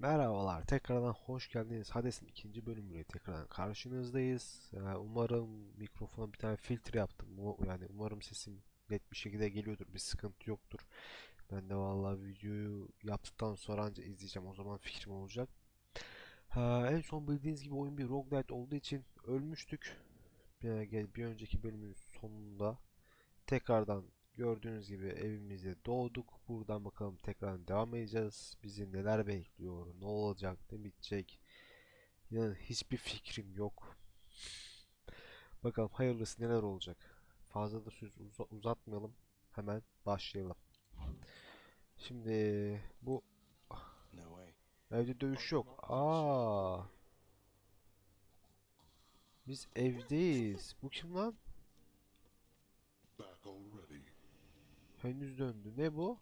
Merhabalar, tekrardan hoş geldiniz. Hades'in ikinci bölümüyle tekrardan karşınızdayız. Ee, umarım mikrofona bir tane filtre yaptım. Yani umarım sesim net bir şekilde geliyordur, bir sıkıntı yoktur. Ben de vallahi videoyu yaptıktan sonra anca izleyeceğim. O zaman fikrim olacak. Ha, en son bildiğiniz gibi oyun bir roguelite olduğu için ölmüştük. Bir, bir önceki bölümün sonunda tekrardan gördüğünüz gibi evimizde doğduk. Buradan bakalım tekrar devam edeceğiz. Bizi neler bekliyor, ne olacak, ne bitecek. Yani hiçbir fikrim yok. Bakalım hayırlısı neler olacak. Fazla da söz uza- uzatmayalım. Hemen başlayalım. Şimdi bu evde dövüş yok. Aa. Biz evdeyiz. Bu kim lan? back already. Henüz döndü. Ne bu?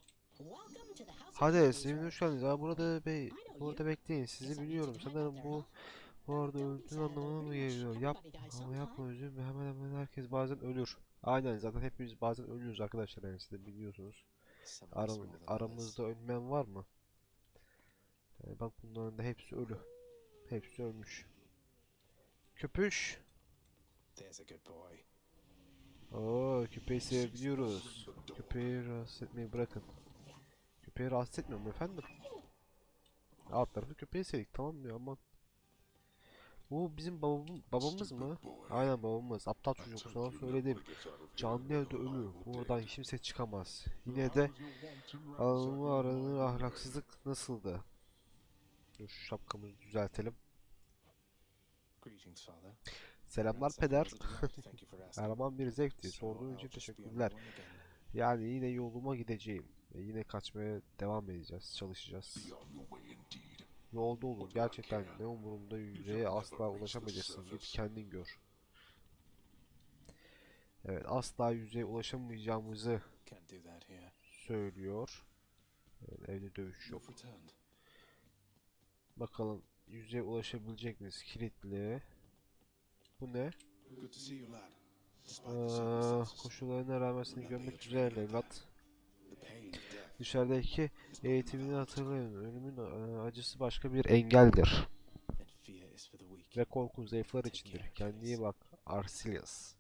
Sevin sir. hoş geldiniz. Aa, burada know burada bekleyin. Sizi biliyorum. Sanırım bu bu arada öldüğün anlamına mı geliyor? Yap ama yapma üzülme. Hemen hemen herkes bazen ölür. Aynen zaten hepimiz bazen ölüyoruz arkadaşlar yani siz de biliyorsunuz. Aram aramızda ölmeyen var mı? Yani bak bunların da hepsi ölü. Hepsi ölmüş. Köpüş. There's a good boy. Oo köpeği sevebiliyoruz. Köpeği rahatsız etmeyi bırakın. Köpeği rahatsız etmiyorum efendim. Alt tarafı köpeği sevdik tamam mı aman. Bu bizim babam, babamız mı? Aynen babamız. Aptal çocuk sana söyledim. Canlı evde ölü. Buradan kimse çıkamaz. Yine de alnımı aranır ahlaksızlık nasıldı? Dur şu şapkamızı düzeltelim. Selamlar peder. Kahraman bir zevkti. So Sorduğun için teşekkürler. Yani yine yoluma gideceğim. Ve yine kaçmaya devam edeceğiz. Çalışacağız. Yolda olur. Gerçekten ne umurumda yüzeye asla ulaşamayacaksın. Git kendin gör. Evet asla yüzeye ulaşamayacağımızı söylüyor. Evet, evde dövüş yok. Bakalım yüzeye ulaşabilecek miyiz? Kilitli. Bu ne? Aa, koşullarına rağmen seni görmek güzel evlat. Dışarıdaki eğitimini hatırlayın. Ölümün acısı başka bir engeldir. Ve korku zayıflar içindir. Kendine bak. Arselius.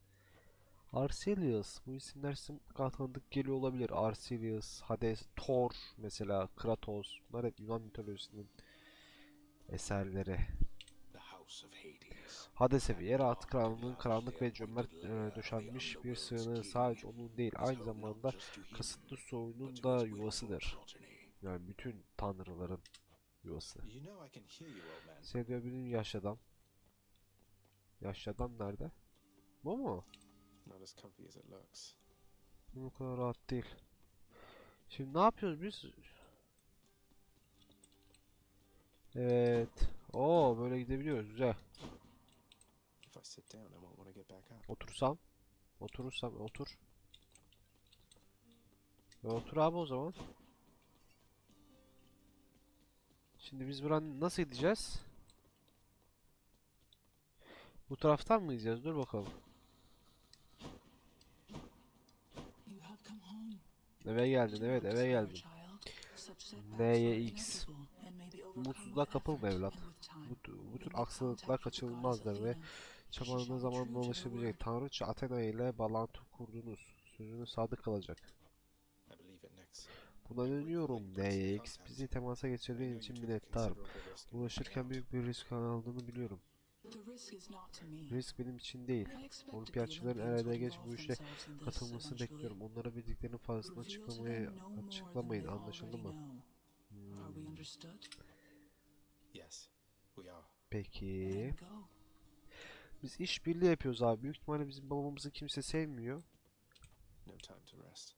Arselius. Bu isimler size mutlaka tanıdık geliyor olabilir. Arselius, Hades, Thor mesela, Kratos. Bunlar hep Yunan mitolojisinin eserleri. The House of Hades. Hades evi, yeraltı krallığının karanlık ve cömert e, döşenmiş bir sığınağı sadece onun değil, aynı zamanda kasıtlı soyunun da yuvasıdır. Yani bütün tanrıların yuvası. Seni duyabilirim yaşlı adam. Yaşlı adam nerede? Bu mu? Bu kadar rahat değil. Şimdi ne yapıyoruz biz? Evet. Oo böyle gidebiliyoruz. Güzel. I sit down, I won't want to get back up. Otursam. Oturursam otur. E, otur abi o zaman. Şimdi biz buradan nasıl gideceğiz? Bu taraftan mı gideceğiz? Dur bakalım. Eve geldin evet eve geldin. may be Mutsuzluğa kapılma evlat. Bu, bu tür goddess kaçınılmazdır ve True to her ulaşabilecek. Tanrıça Athena ile bağlantı kurdunuz. Sözüne sadık kalacak. Buna dönüyorum NYX. Bizi temasa geçirdiğin için minnettarım. Ulaşırken büyük bir risk aldığını biliyorum. Risk benim için değil. Olimpiyatçıların would geç bu işe katılmasını bekliyorum. Onlara bildiklerinin fazlasını açıklamayı açıklamayın. Anlaşıldı mı? Hmm, understood? Yes, we are. Peki. Biz işbirliği yapıyoruz abi. Büyük ihtimalle bizim babamızı kimse sevmiyor. No time to rest.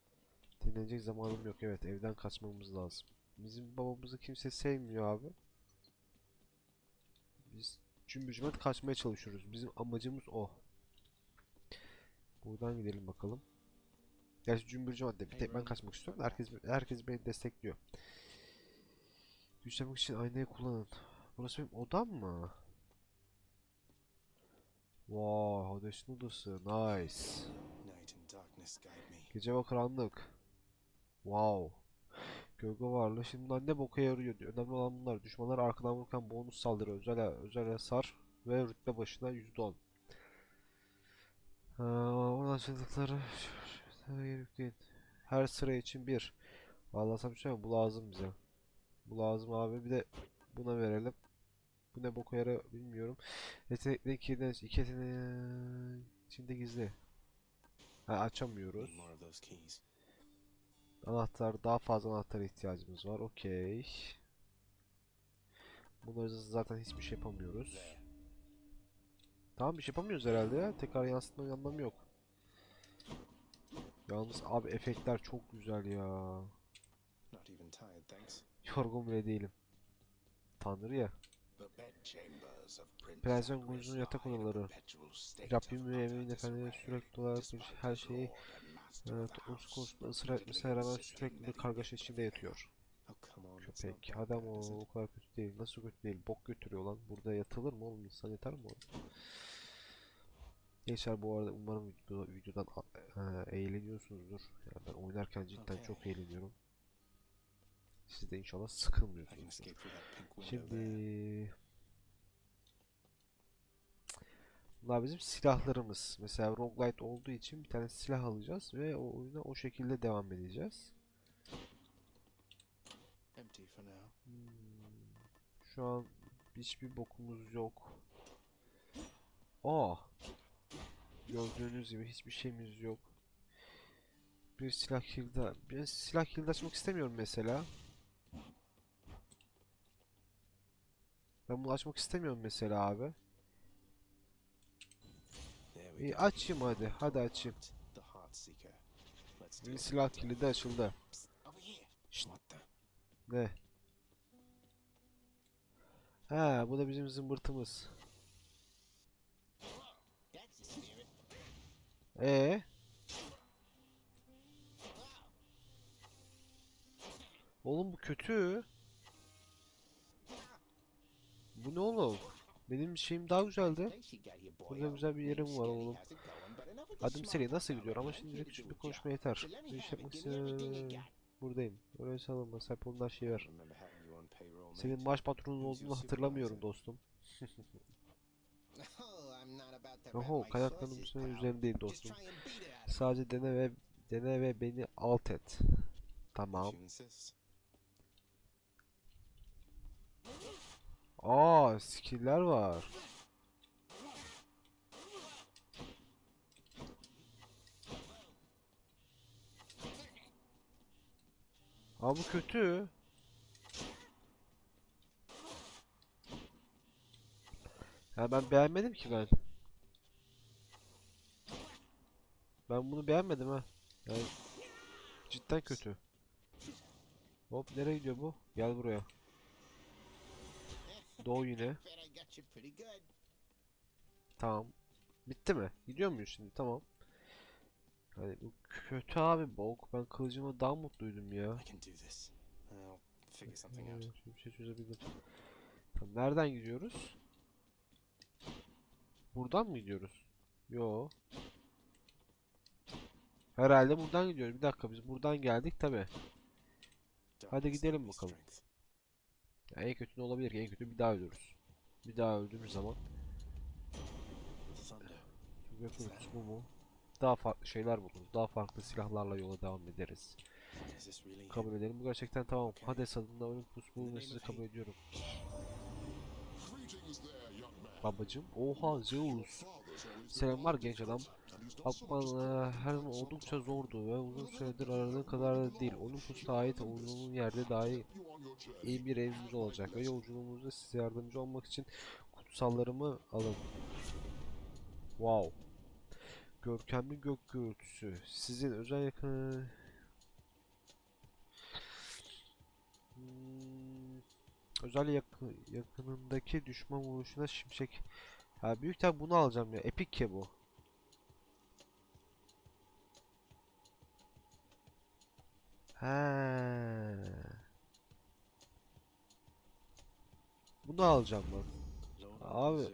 Dinlenecek zamanım yok. Evet, evden kaçmamız lazım. Bizim babamızı kimse sevmiyor abi. Biz cümbür cümet kaçmaya çalışıyoruz. Bizim amacımız o. Buradan gidelim bakalım. Gerçi cümbür cümet de bir tek ben kaçmak istiyorum herkes herkes beni destekliyor. Güçlenmek için aynayı kullanın. Burası benim odam mı? Wow, Hades'in odası. Nice. Gece ve karanlık. Wow. Gölge varlığı. Şimdi bunlar ne boka yarıyor diyor. Önemli olan bunlar. Düşmanlar arkadan vururken bonus saldırı, özel, özel hasar ve rütbe başına %10. Ha, oradan çıktıkları. Her sıra için bir. Vallahi sana bir şey mi? Bu lazım bize. Bu lazım abi. Bir de buna verelim. Bu ne boka yarar bilmiyorum. Yetenekli iki yeteneği iki yeteneği içinde gizli. Ha, açamıyoruz. Anahtar daha fazla anahtara ihtiyacımız var. Okey. Bunları zaten hiçbir şey yapamıyoruz. Tamam bir şey yapamıyoruz herhalde ya. Tekrar yansıtmanın anlamı yok. Yalnız abi efektler çok güzel ya. Yorgun bile değilim. Tanrı ya. The bedchambers of Prince Prens Zagreus Guz'un yatak odaları. Rabbim ve evimin efendileri sürekli olarak her şeyi e, toplumsuz konusunda ısrar etmesine rağmen sürekli bir kargaşa içinde yatıyor. Köpek. Adam o, o kadar kötü değil. Nasıl kötü değil? Bok götürüyor lan. Burada yatılır mı oğlum? İnsan yatar mı orada? Gençler bu arada umarım video, videodan e, eğleniyorsunuzdur. Yani ben oynarken cidden çok eğleniyorum. Siz de inşallah there. Şimdi Bunlar bizim silahlarımız. Mesela roguelite olduğu için bir tane silah alacağız ve o oyuna o şekilde devam edeceğiz. Empty for now. Hmm, Şu an hiçbir bokumuz yok. Aa! Gördüğünüz gibi hiçbir şeyimiz yok. Bir silah kilidi, bir silah kilidi açmak istemiyorum mesela. Ben bunu açmak istemiyorum mesela abi. İyi açayım hadi, hadi açayım. İt. silah kilidi açıldı. The? Ne? Ha, bu da bizim zımbırtımız. Ee? Oğlum bu kötü. Bu ne oğlum? Benim şeyim daha güzeldi. Burada güzel bir yerim var oğlum. Adım seri nasıl gidiyor ama şimdilik küçük bir konuşma yeter. Bir iş yapmak istiyorum. Buradayım. Oraya salınma. Sahip olunan I şeyi ver. Senin maaş patronun olduğunu hatırlamıyorum dostum. Oho, kaynaklarının üstüne üzerindeyim dostum. Sadece dene ve dene ve beni alt et. Tamam. Aa, skill'ler var. Aa bu kötü. Ya ben beğenmedim ki ben. Ben bunu beğenmedim ha. Yani cidden kötü. Hop nereye gidiyor bu? Gel buraya. Doğu yine. Tamam. Bitti mi? Gidiyor muyuz şimdi? Tamam. Hani bu kötü abi bok. Ben kılıcımla daha mutluydum ya. Bir şey. Tamam, nereden gidiyoruz? Buradan mı gidiyoruz? Yo. Herhalde buradan gidiyoruz. Bir dakika biz buradan geldik tabi. Hadi gidelim bakalım. Ya en kötü ne olabilir ki? En kötü bir daha ölürüz. Bir daha öldüğümüz zaman. Yapıyoruz bu mu? Daha farklı şeyler buluruz. Daha farklı silahlarla yola devam ederiz. Kabul edelim. Bu gerçekten tamam. Hades adında Olympus bulun ve name sizi kabul ediyorum. Babacım. Oha Zeus. Selamlar genç adam. Eee, her zaman oldukça zordu ve uzun süredir aradığın kadar da değil. Olympus'a ait olduğun yerde dahi iyi bir evimiz olacak ve yolculuğumuzda size yardımcı olmak için kutsallarımı alın. Wow. Görkemli gök gürültüsü. Sizin özel yakın... Hmm, özel yakı- yakınındaki düşman vuruşuna şimşek. Ha büyük tabi bunu alacağım ya. Epic ki bu. He. Bunu alacağım ben. Abi.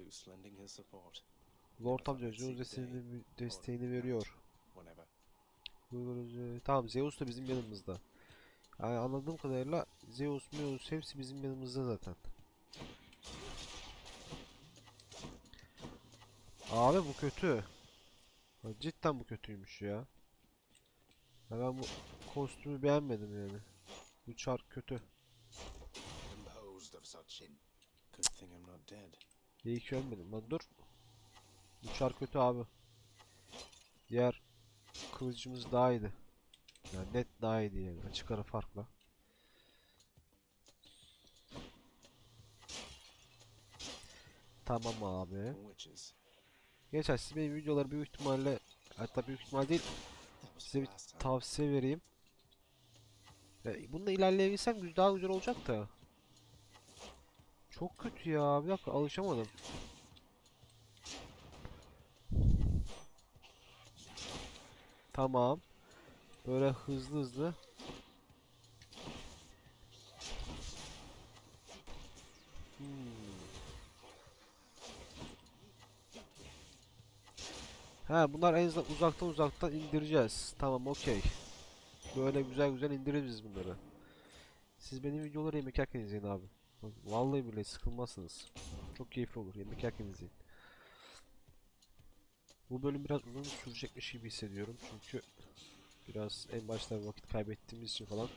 Lord amca Zeus desteğini, desteğini veriyor. Tamam Zeus da bizim yanımızda. Yani anladığım kadarıyla Zeus, Meus hepsi bizim yanımızda zaten. Abi bu kötü. Cidden bu kötüymüş ya. Ya ben bu kostümü beğenmedim yani. Bu çark kötü. İyi ki ölmedim lan dur. Bu çark kötü abi. Diğer kılıcımız daha iyiydi. Yani net daha iyiydi yani açık ara farkla. Tamam abi. Geçen siz benim videoları büyük ihtimalle hatta büyük ihtimal değil size bir tavsiye vereyim. E, bununla ilerleyebilsem daha güzel olacak da. Çok kötü ya. Bir dakika alışamadım. Tamam. Böyle hızlı hızlı. Hmm. Ha bunlar en uzaktan uzaktan indireceğiz. Tamam okey. Böyle güzel güzel indiririz bunları. Siz benim videoları yemek yerken izleyin abi. Vallahi bile sıkılmazsınız. Çok keyifli olur yemek yerken izleyin. Bu bölüm biraz uzun sürecekmiş gibi hissediyorum çünkü biraz en başta vakit kaybettiğimiz için falan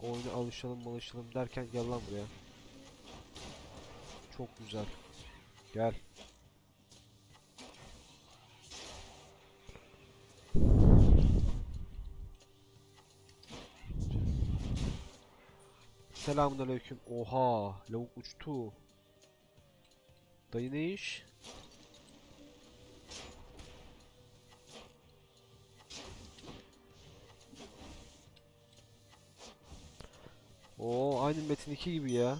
oyuna alışalım alışalım derken gel lan buraya. Çok güzel. Gel. Selamünaleyküm. Oha, lavuk uçtu. Dayı ne iş? Oo, aynı Metin 2 gibi ya.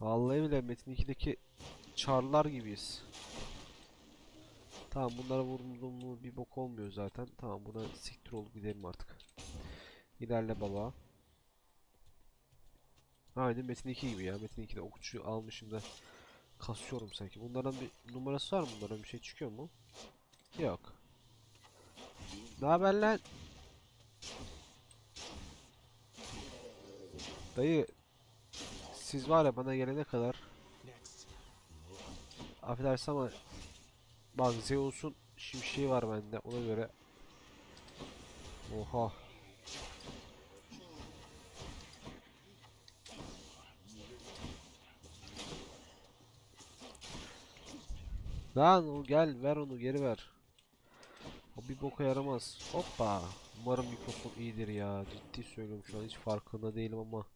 Vallahi bile Metin 2'deki çarlar gibiyiz. Tamam bunlara vurdum mu bir bok olmuyor zaten. Tamam buna siktir olup gidelim artık. İlerle baba. Aynen Metin 2 gibi ya. Metin 2'de okçu almışım da kasıyorum sanki. Bunların bir numarası var mı? Bunların bir şey çıkıyor mu? Yok. Ne haber? Dayı siz var ya bana gelene kadar affedersin ama bak Zeus'un şimşeği var bende ona göre Oha Lan o gel ver onu geri ver O bir boka yaramaz Hoppa Umarım mikrofon iyidir ya ciddi söylüyorum şu an hiç farkında değilim ama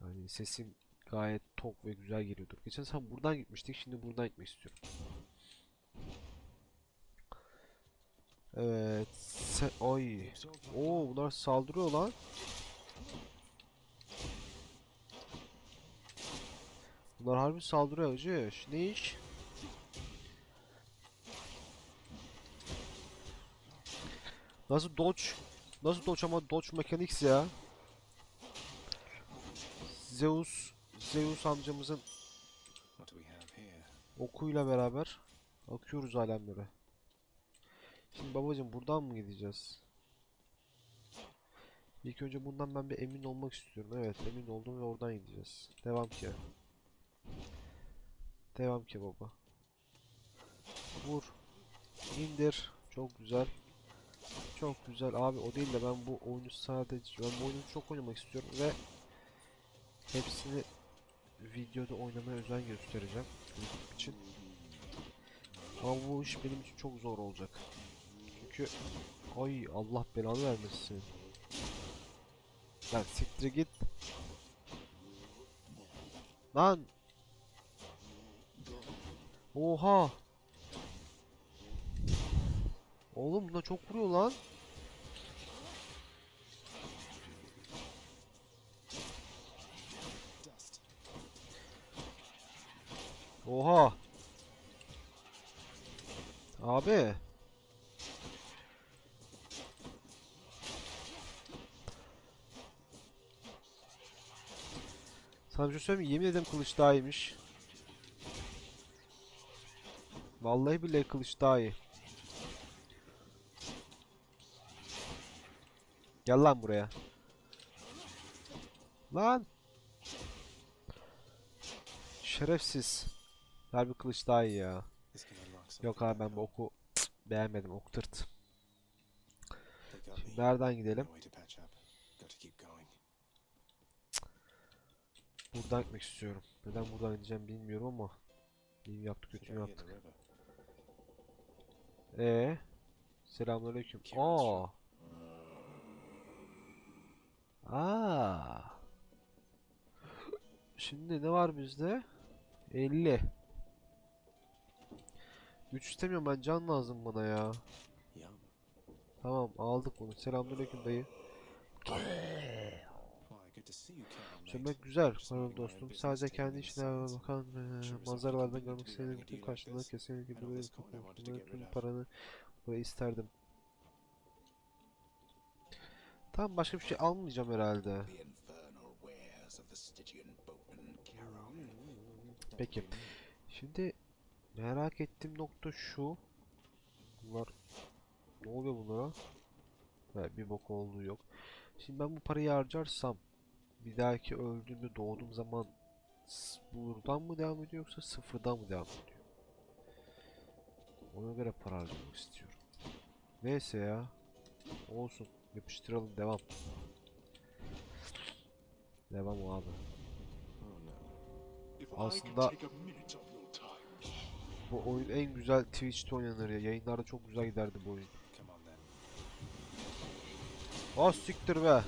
Yani sesim gayet tok ve güzel geliyordur. Geçen sen buradan gitmiştik, şimdi buradan gitmek istiyorum. Evet. Se Oy. Oo bunlar saldırıyor lan. Bunlar harbi saldırıyor hacı. Ş- Ne iş? Nasıl dodge? Nasıl dodge ama dodge mechanics ya. Zeus Zeus amcamızın okuyla beraber akıyoruz alemlere. Şimdi babacım buradan mı gideceğiz? İlk önce bundan ben bir emin olmak istiyorum. Evet emin oldum ve oradan gideceğiz. Devam ki. Devam ki baba. Vur. İndir. Çok güzel. Çok güzel abi o değil de ben bu oyunu sadece ben bu oyunu çok oynamak istiyorum ve hepsini videoda oynamaya özen göstereceğim YouTube için. Ama bu iş benim için çok zor olacak. Çünkü ay Allah belanı vermesin. Lan siktir git. Lan. Oha. Oğlum buna çok vuruyor lan. Oha. Abi. Sana bir şey söyleyeyim mi? Yemin ederim kılıç daha iyiymiş. Vallahi billahi kılıç daha iyi. Gel lan buraya. Lan. Şerefsiz. Ver bir kılıç daha iyi ya. Yok abi ben bu oku beğenmedim. Ok tırt. Şimdi nereden gidelim? Buradan gitmek istiyorum. Neden buradan gideceğim bilmiyorum ama. İyi yaptık kötü mü yaptık? Ee, selamünaleyküm. Aa. Aa. Şimdi ne var bizde? 50. Güç istemiyorum ben can lazım bana ya. Tamam aldık bunu. Selamünaleyküm dayı. Söylemek güzel own dostum. Sadece kendi signs. bakan I manzaralardan görmek istediğim bütün this. kesinlikle böyle get tüm paranı buraya isterdim. Tamam başka bir şey almayacağım herhalde. Peki. Şimdi merak ettiğim nokta şu. Bunlar ne oluyor bunlara? Evet, bir bok olduğu yok. Şimdi ben bu parayı harcarsam bir dahaki öldüğümde doğduğum zaman buradan mı devam ediyor yoksa sıfırdan mı devam ediyor? Ona göre para harcamak istiyorum. Neyse ya. Olsun. Yapıştıralım devam. Devam abi. Oh no. If I Aslında-. Bu oyun en güzel Twitch'te oynanır ya. Yayınlarda çok güzel giderdi bu oyun. Ah siktir be.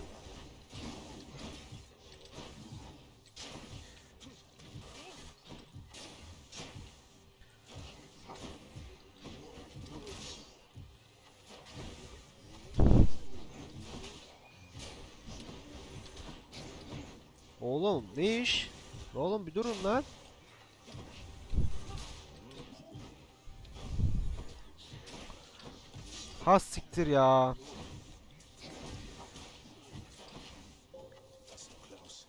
Oğlum ne iş? Oğlum bir durun lan. Ha siktir ya. That's so close.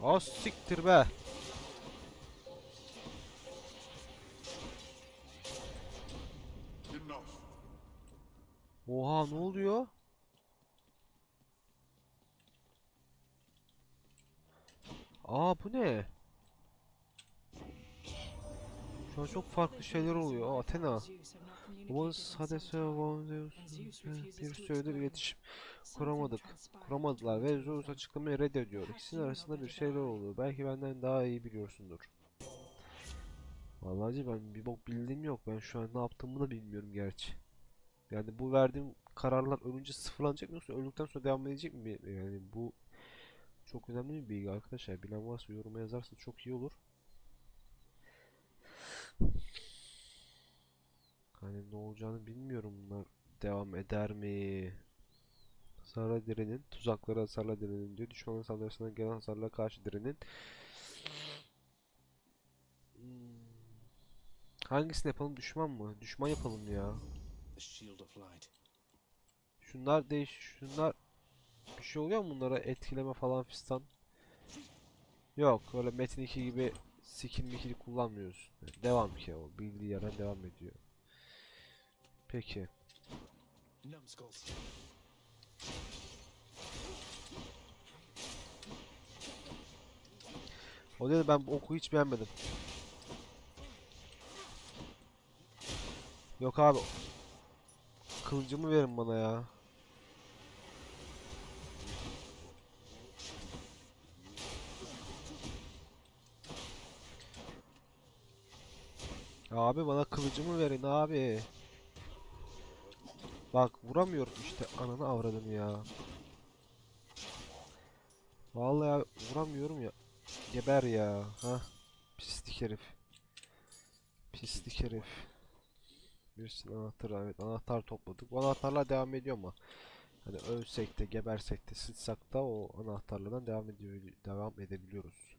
Ha siktir be. Aa bu ne? Şu an çok farklı şeyler oluyor. Aa, Athena. Babanız Hades'e bir süredir iletişim kuramadık. Kuramadılar ve Zeus açıklamayı reddediyor. İkisinin arasında bir şeyler oluyor. Belki benden daha iyi biliyorsundur. Vallahi ben bir bok bildiğim yok. Ben şu an ne yaptığımı da bilmiyorum gerçi. Yani bu verdiğim kararlar ölünce sıfırlanacak mı yoksa öldükten sonra devam edecek mi? Yani bu çok önemli bir bilgi arkadaşlar. Bilen varsa yoruma yazarsa çok iyi olur. Hani ne olacağını bilmiyorum bunlar devam eder mi? Hasarla direnin, tuzaklara hasarla direnin diyor. Düşmanın saldırısına gelen hasarla karşı direnin. Hmm. Hangisini yapalım? Düşman mı? Düşman yapalım ya. Şunlar değiş, şunlar bir şey oluyor mu bunlara etkileme falan fistan? Yok, öyle Metin 2 gibi skill mikili kullanmıyoruz. Devam ki o bildiği yerden devam ediyor. Peki. O dedi ben oku hiç beğenmedim. Yok abi. Kılıcımı verin bana ya. Abi bana kılıcımı verin abi. Bak vuramıyorum işte ananı avradım ya. Vallahi vuramıyorum ya. Geber ya. Ha. Pislik herif. Pislik herif. Bir sürü anahtar evet anahtar topladık. Bu anahtarla devam ediyor ama hani ölsek de gebersek de sıçsak da o anahtarlardan devam ediyor devam edebiliyoruz.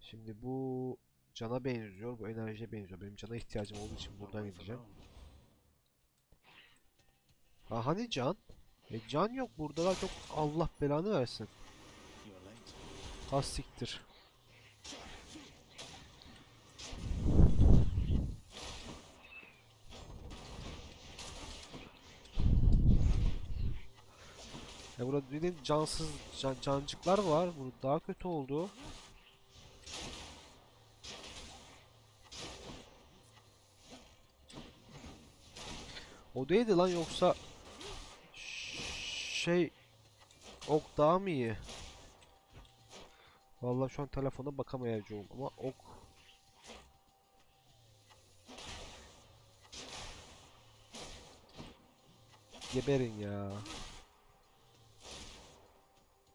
Şimdi bu cana benziyor, bu enerjiye benziyor. Benim cana ihtiyacım olduğu için buradan gideceğim. Ha hani can? E can yok burada da çok Allah belanı versin. You're late. Ha siktir. Ya burada bir de cansız can- cancıklar var. Bu daha kötü oldu. O değildi lan yoksa şey ok daha mı iyi? Vallahi şu an telefona bakamayacağım ama ok Geberin ya.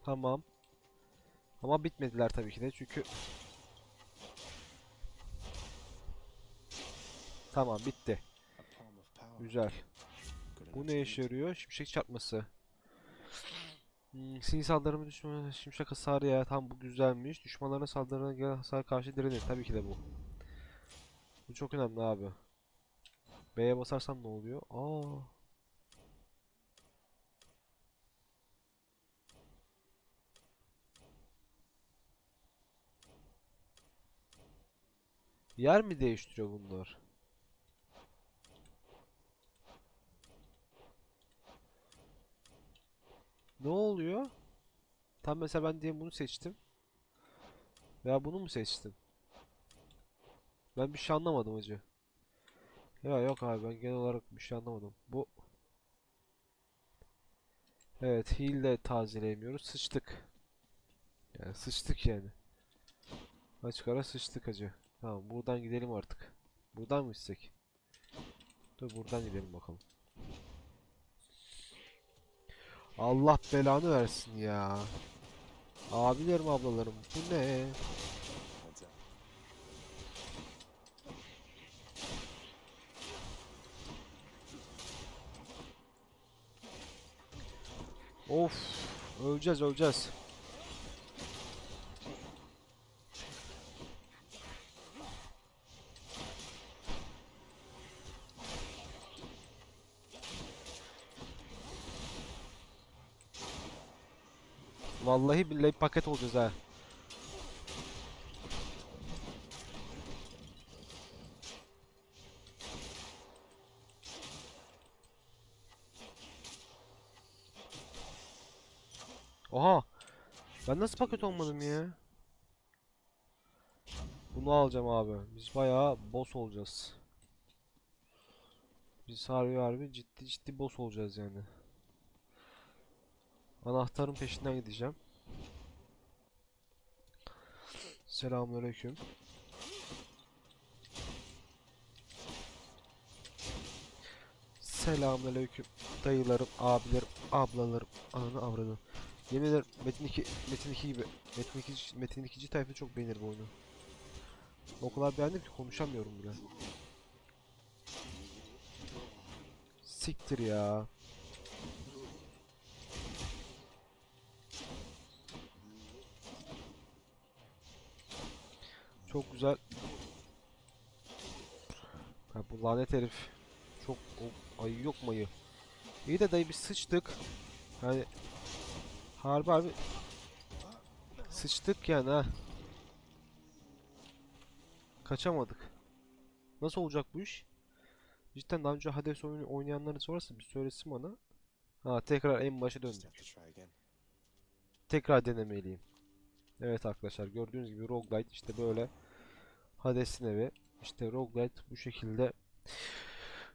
Tamam. Ama bitmediler tabii ki de çünkü Tamam bitti. Güzel. Bu ne işe yarıyor? Şimşek çarpması. Hmm, sinir saldırımı düşmanı şimşek hasarı ya tam bu güzelmiş. Düşmanların saldırılarına gelen hasar karşı direnir. Tabii ki de bu. Bu çok önemli abi. B'ye basarsam ne oluyor? Aa. Yer mi değiştiriyor bunlar? Ne oluyor? Tam mesela ben diye bunu seçtim. Veya bunu mu seçtim? Ben bir şey anlamadım acı. Ya yok abi ben genel olarak bir şey anlamadım. Bu Evet, heal de tazeleyemiyoruz. Sıçtık. Yani sıçtık yani. Açık ara sıçtık acı. Tamam buradan gidelim artık. Buradan mı gitsek? Dur buradan gidelim bakalım. Allah belanı versin ya. Abilerim ablalarım bu ne? Of öleceğiz öleceğiz. Vallahi billahi paket olacağız ha. Oha. Ben nasıl paket olmadım ya? Bunu alacağım abi. Biz bayağı boss olacağız. Biz harbi harbi ciddi ciddi boss olacağız yani. Anahtarın peşinden gideceğim. Selamünaleyküm. Selamünaleyküm. Dayılarım, abilerim, ablalarım, ananı avradı. Yemin ederim Metin 2 Metin 2 gibi. Metin 2 Metin 2. tayfa çok beğenir bu oyunu. O kadar beğendim ki konuşamıyorum bile. Siktir ya. Çok güzel. Ha, bu lanet herif. Çok o, ayı yok mayı. İyi de dayı bir sıçtık. Hani harbi harbi sıçtık yani ha. Kaçamadık. Nasıl olacak bu iş? Cidden daha önce Hades oyunu oynayanların sonrası bir söylesin bana. Ha tekrar en başa döndük. Tekrar denemeliyim. Evet arkadaşlar gördüğünüz gibi roguelite işte böyle Hades'in evi. İşte roguelite bu şekilde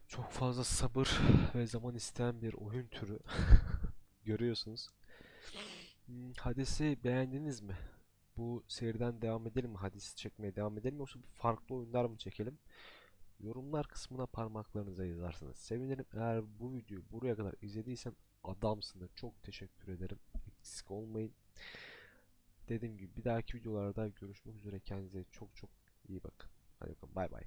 çok fazla sabır ve zaman isteyen bir oyun türü. Görüyorsunuz. Hmm, Hades'i beğendiniz mi? Bu seriden devam edelim mi? Hades'i çekmeye devam edelim mi? Yoksa farklı oyunlar mı çekelim? Yorumlar kısmına parmaklarınıza yazarsanız sevinirim. Eğer bu videoyu buraya kadar izlediysen adamsın. Çok teşekkür ederim. Eksik olmayın. Dediğim gibi bir dahaki videolarda görüşmek üzere. Kendinize çok çok iyi bakın. Hadi bakalım bay bay.